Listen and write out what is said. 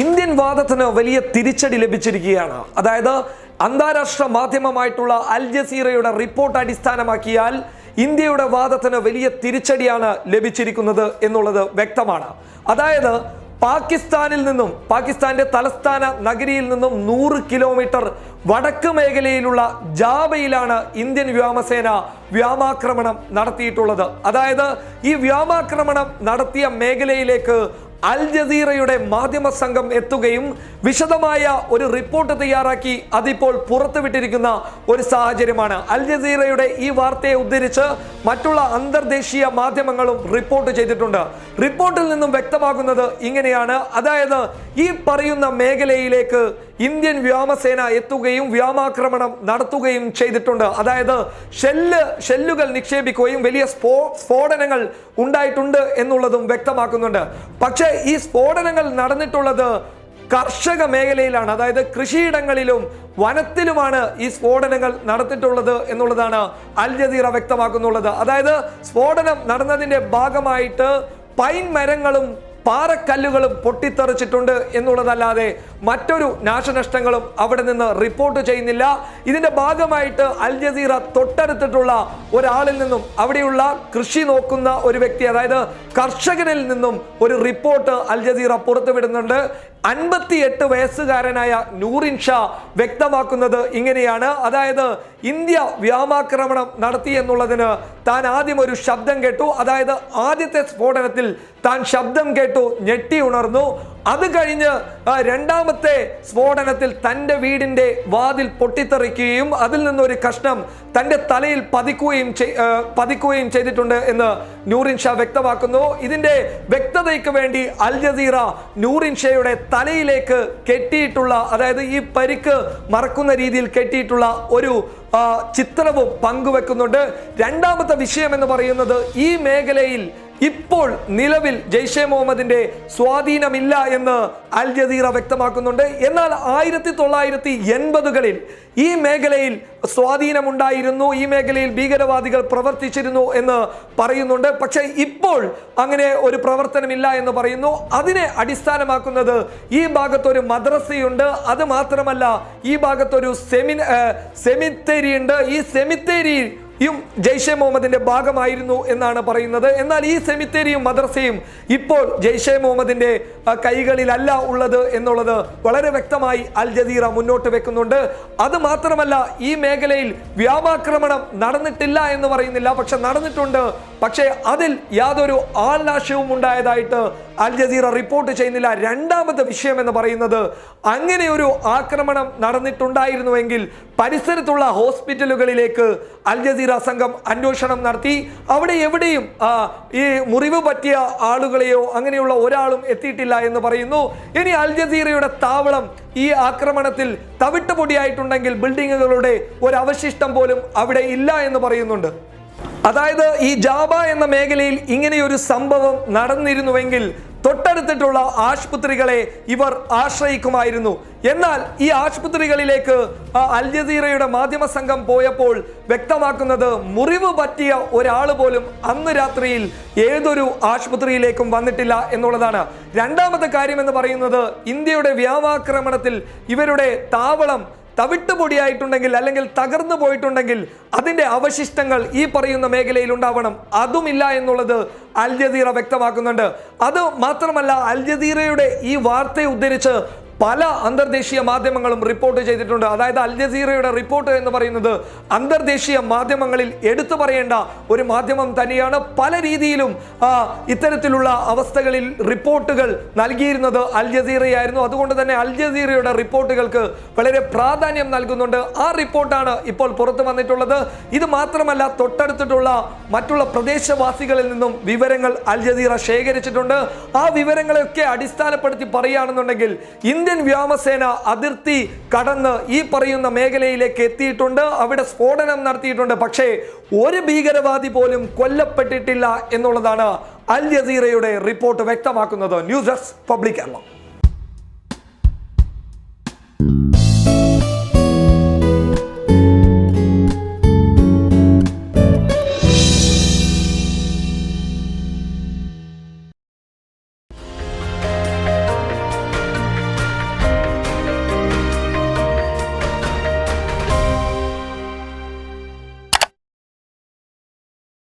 Indian വാദത്തിന് വലിയ തിരിച്ചടി ലഭിച്ചിരിക്കുകയാണ്. അതായത് അന്താരാഷ്ട്ര മാധ്യമമായിട്ടുള്ള അൽ ജസീറയുടെ റിപ്പോർട്ട് അടിസ്ഥാനമാക്കിയാൽ ഇന്ത്യയുടെ വാദത്തിന് വലിയ തിരിച്ചടിയാണ് ലഭിച്ചിരിക്കുന്നത് എന്നുള്ളത് വ്യക്തമാണ്. അതായത് പാകിസ്ഥാനിൽ നിന്നും പാകിസ്ഥാന്റെ തലസ്ഥാന നഗരിയിൽ നിന്നും നൂറ് കിലോമീറ്റർ വടക്ക് മേഖലയിലുള്ള ജാബയിലാണ് ഇന്ത്യൻ വ്യോമസേന വ്യോമാക്രമണം നടത്തിയിട്ടുള്ളത്. അതായത് ഈ വ്യോമാക്രമണം നടത്തിയ മേഖലയിലേക്ക് അൽ ജസീറയുടെ മാധ്യമ സംഘം എത്തുകയും വിശദമായ ഒരു റിപ്പോർട്ട് തയ്യാറാക്കി അതിപ്പോൾ പുറത്തുവിട്ടിരിക്കുന്ന ഒരു സാഹചര്യമാണ്. അൽ ജസീറയുടെ ഈ വാർത്തയെ ഉദ്ധരിച്ച് മറ്റുള്ള അന്തർദേശീയ മാധ്യമങ്ങളും റിപ്പോർട്ട് ചെയ്തിട്ടുണ്ട്. റിപ്പോർട്ടിൽ നിന്നും വ്യക്തമാകുന്നത് ഇങ്ങനെയാണ്. അതായത് ഈ പറയുന്ന മേഖലയിലേക്ക് ഇന്ത്യൻ വ്യോമസേന എത്തുകയും വ്യോമാക്രമണം നടത്തുകയും ചെയ്തിട്ടുണ്ട്. അതായത് ഷെല്ല് ഷെല്ലുകൾ നിക്ഷേപിക്കുകയും വലിയ സ്ഫോ സ്ഫോടനങ്ങൾ ഉണ്ടായിട്ടുണ്ട് എന്നുള്ളതും വ്യക്തമാക്കുന്നുണ്ട്. പക്ഷേ ഈ സ്ഫോടനങ്ങൾ നടന്നിട്ടുള്ളത് കർഷക മേഖലയിലാണ്. അതായത് കൃഷിയിടങ്ങളിലും വനത്തിലുമാണ് ഈ സ്ഫോടനങ്ങൾ നടത്തിയിട്ടുള്ളത് എന്നുള്ളതാണ് അൽ ജസീറ വ്യക്തമാക്കുന്നുള്ളത്. അതായത് സ്ഫോടനം നടന്നതിന്റെ ഭാഗമായിട്ട് പൈൻ മരങ്ങളും പാറക്കല്ലുകളും പൊട്ടിത്തെറിച്ചിട്ടുണ്ട് എന്നുള്ളതല്ലാതെ മറ്റൊരു നാശനഷ്ടങ്ങളും അവിടെ നിന്ന് റിപ്പോർട്ട് ചെയ്യുന്നില്ല. ഇതിന്റെ ഭാഗമായിട്ട് അൽ ജസീറ തൊട്ടടുത്തിട്ടുള്ള ഒരാളിൽ നിന്നും അവിടെയുള്ള കൃഷി നോക്കുന്ന ഒരു വ്യക്തി അതായത് കർഷകനിൽ നിന്നും ഒരു റിപ്പോർട്ട് അൽ ജസീറ പുറത്തുവിടുന്നുണ്ട്. അൻപത്തിയെട്ട് വയസ്സുകാരനായ നൂറിൻ ഷാ വ്യക്തമാക്കുന്നത് ഇങ്ങനെയാണ്. അതായത് ഇന്ത്യ വ്യോമാക്രമണം നടത്തി എന്നുള്ളതിന് താൻ ആദ്യം ഒരു ശബ്ദം കേട്ടു. അതായത് ആദ്യത്തെ സ്ഫോടനത്തിൽ താൻ ശബ്ദം കേട്ടു ഞെട്ടി ഉണർന്നു. അത് കഴിഞ്ഞ് രണ്ടാമത്തെ സ്ഫോടനത്തിൽ തന്റെ വീടിന്റെ വാതിൽ പൊട്ടിത്തെറിക്കുകയും അതിൽ നിന്നൊരു കഷ്ണം തന്റെ തലയിൽ പതിക്കുകയും പതിക്കുകയും ചെയ്തിട്ടുണ്ട് എന്ന് നൂറിൻ ഷാ വ്യക്തമാക്കുന്നു. ഇതിന്റെ വ്യക്തതയ്ക്ക് വേണ്ടി അൽ ജസീറ നൂറിൻ ഷയുടെ തലയിലേക്ക് കെട്ടിയിട്ടുള്ള അതായത് ഈ പരിക്ക് മറക്കുന്ന രീതിയിൽ കെട്ടിയിട്ടുള്ള ഒരു ചിത്രവും പങ്കുവെക്കുന്നുണ്ട്. രണ്ടാമത്തെ വിഷയം എന്ന് പറയുന്നത് ഈ മേഖലയിൽ ഇപ്പോൾ നിലവിൽ ജെയ്ഷെ മുഹമ്മദിന്റെ സ്വാധീനമില്ല എന്ന് അൽ ജസീറ വ്യക്തമാക്കുന്നുണ്ട്. എന്നാൽ ആയിരത്തി തൊള്ളായിരത്തി എൺപതുകളിൽ ഈ മേഖലയിൽ സ്വാധീനമുണ്ടായിരുന്നു ഈ മേഖലയിൽ ഭീകരവാദികൾ പ്രവർത്തിച്ചിരുന്നു എന്ന് പറയുന്നുണ്ട്. പക്ഷേ ഇപ്പോൾ അങ്ങനെ ഒരു പ്രവർത്തനമില്ല എന്ന് പറയുന്നു. അതിനെ അടിസ്ഥാനമാക്കുന്നത് ഈ ഭാഗത്തൊരു മദ്രസയുണ്ട്. അത് മാത്രമല്ല ഈ ഭാഗത്തൊരു സെമിൻ സെമിത്തേരി ഉണ്ട് ഈ സെമിത്തേരി യും ജയ്ഷെ മുഹമ്മദിന്റെ ഭാഗമായിരുന്നു എന്നാണ് പറയുന്നത്. എന്നാൽ ഈ സെമിത്തേരിയും മദ്രസയും ഇപ്പോൾ ജയ്ഷെ മുഹമ്മദിന്റെ കൈകളിലല്ല ഉള്ളത് എന്നുള്ളത് വളരെ വ്യക്തമായി അൽ ജസീറ മുന്നോട്ട് വെക്കുന്നുണ്ട്. അത് മാത്രമല്ല ഈ മേഖലയിൽ വ്യാമാക്രമണം നടന്നിട്ടില്ല എന്ന് പറയുന്നില്ല. പക്ഷെ നടന്നിട്ടുണ്ട്. പക്ഷേ അതിൽ യാതൊരു ആൾനാശവും ഉണ്ടായതായിട്ട് അൽ ജസീറ റിപ്പോർട്ട് ചെയ്യുന്നില്ല. രണ്ടാമത്തെ വിഷയം എന്ന് പറയുന്നത് അങ്ങനെ ഒരു ആക്രമണം നടന്നിട്ടുണ്ടായിരുന്നുവെങ്കിൽ പരിസരത്തുള്ള ഹോസ്പിറ്റലുകളിലേക്ക് അൽ ജസീറ സംഘം അന്വേഷണം നടത്തി. അവിടെ എവിടെയും ഈ മുറിവ് പറ്റിയ ആളുകളെയോ അങ്ങനെയുള്ള ഒരാളും എത്തിയിട്ടില്ല എന്ന് പറയുന്നു. ഇനി അൽ ജസീറയുടെ താവളം ഈ ആക്രമണത്തിൽ തവിട്ട് പൊടിയായിട്ടുണ്ടെങ്കിൽ ബിൽഡിങ്ങുകളുടെ ഒരു അവശിഷ്ടം പോലും അവിടെ ഇല്ല എന്ന് പറയുന്നുണ്ട്. അതായത് ഈ ജാബ എന്ന മേഖലയിൽ ഇങ്ങനെയൊരു സംഭവം നടന്നിരുന്നുവെങ്കിൽ തൊട്ടടുത്തിട്ടുള്ള ആശുപത്രികളെ ഇവർ ആശ്രയിക്കുമായിരുന്നു. എന്നാൽ ഈ ആശുപത്രികളിലേക്ക് അൽ ജസീറയുടെ മാധ്യമ സംഘം പോയപ്പോൾ വ്യക്തമാക്കുന്നത് മുറിവ് പറ്റിയ ഒരാൾ പോലും അന്ന് രാത്രിയിൽ ഏതൊരു ആശുപത്രിയിലേക്കും വന്നിട്ടില്ല എന്നുള്ളതാണ്. രണ്ടാമത്തെ കാര്യം എന്ന് പറയുന്നത് ഇന്ത്യയുടെ വ്യാവാക്രമണത്തിൽ ഇവരുടെ താവളം തവിട്ടുപൊടിയായിട്ടുണ്ടെങ്കിൽ അല്ലെങ്കിൽ തകർന്നു പോയിട്ടുണ്ടെങ്കിൽ അതിന്റെ അവശിഷ്ടങ്ങൾ ഈ പറയുന്ന മേഖലയിൽ ഉണ്ടാവണം. അതുമില്ല എന്നുള്ളത് അൽ വ്യക്തമാക്കുന്നുണ്ട്. അത് മാത്രമല്ല അൽ ജസീറയുടെ ഈ വാർത്തയെ ഉദ്ധരിച്ച് പല അന്തർദേശീയ മാധ്യമങ്ങളും റിപ്പോർട്ട് ചെയ്തിട്ടുണ്ട്. അതായത് അൽ ജസീറയുടെ റിപ്പോർട്ട് എന്ന് പറയുന്നത് അന്തർദേശീയ മാധ്യമങ്ങളിൽ എടുത്തു പറയേണ്ട ഒരു മാധ്യമം തന്നെയാണ്. പല രീതിയിലും ഇത്തരത്തിലുള്ള അവസ്ഥകളിൽ റിപ്പോർട്ടുകൾ നൽകിയിരുന്നത് അൽ ജസീറയായിരുന്നു. അതുകൊണ്ട് തന്നെ അൽ ജസീറയുടെ റിപ്പോർട്ടുകൾക്ക് വളരെ പ്രാധാന്യം നൽകുന്നുണ്ട്. ആ റിപ്പോർട്ടാണ് ഇപ്പോൾ പുറത്തു വന്നിട്ടുള്ളത്. ഇത് മാത്രമല്ല തൊട്ടടുത്തിട്ടുള്ള മറ്റുള്ള പ്രദേശവാസികളിൽ നിന്നും വിവരങ്ങൾ അൽ ജസീറ ശേഖരിച്ചിട്ടുണ്ട്. ആ വിവരങ്ങളെയൊക്കെ അടിസ്ഥാനപ്പെടുത്തി പറയുകയാണെന്നുണ്ടെങ്കിൽ ഇന്ത്യൻ വ്യോമസേന അതിർത്തി കടന്ന് ഈ പറയുന്ന മേഖലയിലേക്ക് എത്തിയിട്ടുണ്ട്. അവിടെ സ്ഫോടനം നടത്തിയിട്ടുണ്ട്. പക്ഷേ ഒരു ഭീകരവാദി പോലും കൊല്ലപ്പെട്ടിട്ടില്ല എന്നുള്ളതാണ് അൽ ജസീറയുടെ റിപ്പോർട്ട് വ്യക്തമാക്കുന്നത്. News desk public Kerala.